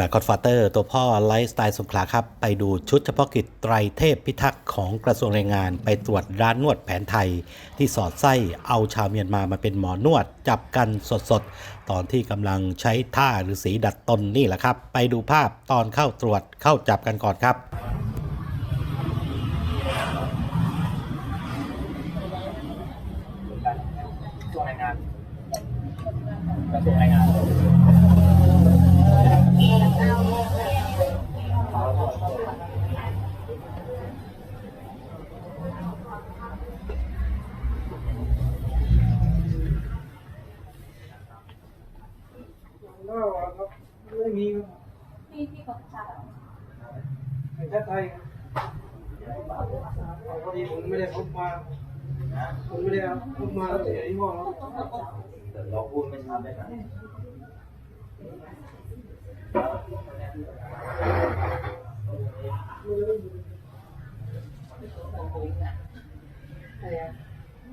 แวร์กอดฟาเตอร์ ตัวพ่อไลฟ์สไตล์สงขลาครับ ไปดูชุดเฉพาะกิจไตรเทพพิทักษ์ของกระทรวงแรงงาน ไปตรวจร้านนวดแผนไทย ที่สอดไส้เอาชาวเมียนมามาเป็นหมอนวด จับกันสดๆ ตอนที่กำลังใช้ท่าหรือสีดัดตนนี่แหละครับ ไปดูภาพตอนเข้าตรวจเข้าจับกันก่อนครับ ไทยพอดีผมไม่ได้พบมาผมไม่ได้พบมาตั้งแต่ที่ห้องแต่เราพูดไม่ชัดเลยนะที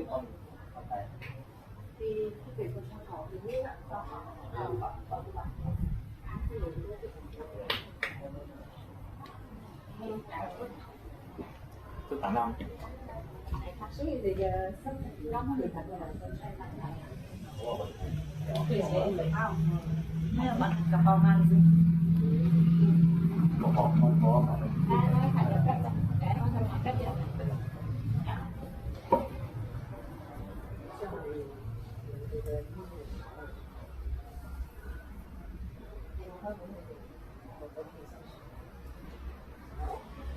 ่ตอนไปที่ที่เป็นคนชอบของที่นี่ก็ ได้ได้ค่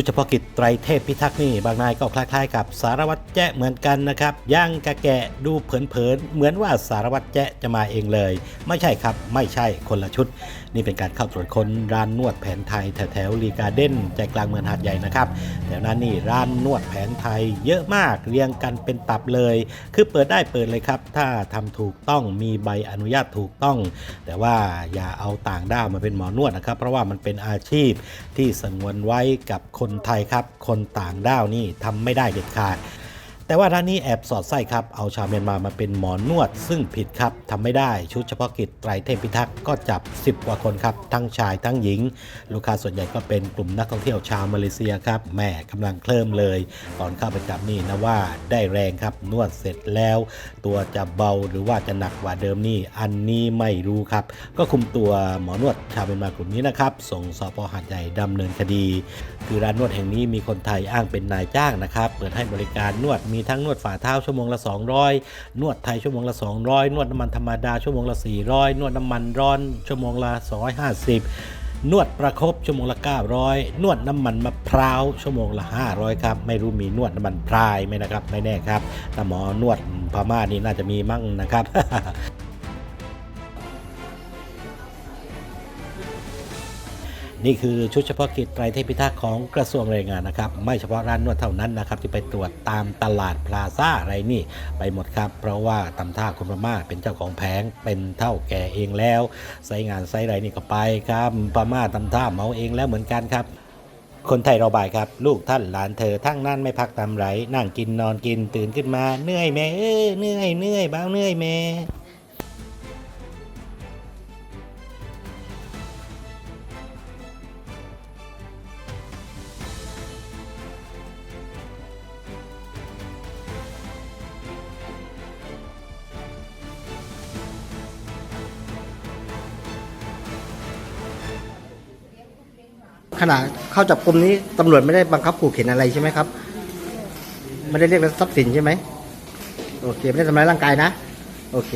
ชุดเฉพาะกิจไตรเทพพิทักษ์นี่บางนายก็คล้ายๆกับสารวัตรแจ้เหมือนกันนะครับย่างกะแกะดูเผินๆเหมือนว่าสารวัตรแจ้จะมาเองเลย ไม่ใช่ครับไม่ใช่คนละชุด นี่เป็นการเข้าตรวจค้นร้านนวดแผนไทยแถวๆรีการ์เด้นใจกลางเมืองหาดใหญ่นะครับแถวนั้นนี่ร้านนวดแผนไทยเยอะมากเรียงกันเป็นตับเลย คือเปิดได้เปิดเลยครับ ถ้าทำถูกต้องมีใบอนุญาตถูกต้อง แต่ว่าอย่าเอาต่างด้าวมาเป็นหมอนวดนะครับ เพราะว่ามันเป็นอาชีพที่สงวนไว้กับคนนไทยครับ คนต่างด้าวนี่ทำไม่ได้เด็ดขาด แต่ว่าร้านนี้แอบสอดไส้ครับ เอาชาวเมียนมามาเป็นหมอนวด ซึ่งผิดครับทำไม่ได้ชุดเฉพาะกิจไตรเทพพิทักษ์ก็จับ 10 กว่าคนครับ ทั้งชายทั้งหญิง ลูกค้าส่วนใหญ่ก็เป็นกลุ่มนักท่องเที่ยวชาวมาเลเซียครับแหม่กำลังเคลิ้มเลย ตอนเข้าไปจับนี่นะว่าได้แรงครับนวดเสร็จแล้ว ตัวจะเบาหรือว่าจะหนักกว่าเดิมนี่อันนี้ไม่รู้ครับ ก็คุมตัวหมอนวดชาวเมียนมากลุ่มนี้นะครับส่งสปหาดใหญ่ดำเนินคดี คือร้านนวดแห่งนี้มีคนไทยอ้างเป็นนายจ้างนะครับเปิดให้บริการนวดมีีทั้งนวดฝ่าเท้าชั่วโมงละ 200 นวดไทยชั่วโมงละ 200 นวดน้ำมันธรรมดาชั่วโมงละ 400 นวดน้ำมันร้อนชั่วโมงละ 250นวดประครบชั่วโมงละ 900 นวดน้ำมันมะพร้าวชั่วโมงละ 500 ครับ ไม่รู้มีนวดน้ำมันพรายไหมนะครับ ไม่แน่ครับแต่หมอนวดพม่านี่น่าจะมีมั่งนะครับ นี่คือชุดเฉพาะกิจไตรเทพิทักษ์ของกระทรวงแรงงานนะครับ ไม่เฉพาะร้านนวดเท่านั้นนะครับ ที่ไปตรวจตามตลาดพลาซ่าอะไรนี่ไปหมดครับ เพราะว่าตำท่าคุณพม่าเป็นเจ้าของแผงเป็นเท่าแก่เองแล้วไซงานไซไรนี่ก็ไปครับพม่าตำท่าเมาเองแล้วเหมือนกันครับคนไทยเราบายครับ ลูกท่านหลานเธอทั้งนั้นไม่พักตามไร นั่งกินนอนกินตื่นขึ้นมาเหนื่อยแม่เอ้ยเหนื่อยเหนื่อยบ้าเหนื่อยแม่ ขณะเข้าจับกลุ่มนี้ตำรวจไม่ได้บังคับขู่เข็นอะไรใช่ไหมครับไม่ได้เรียกทรัพย์สินใช่ไหมโอเคไม่ได้ทำร้ายร่างกายนะ โอเค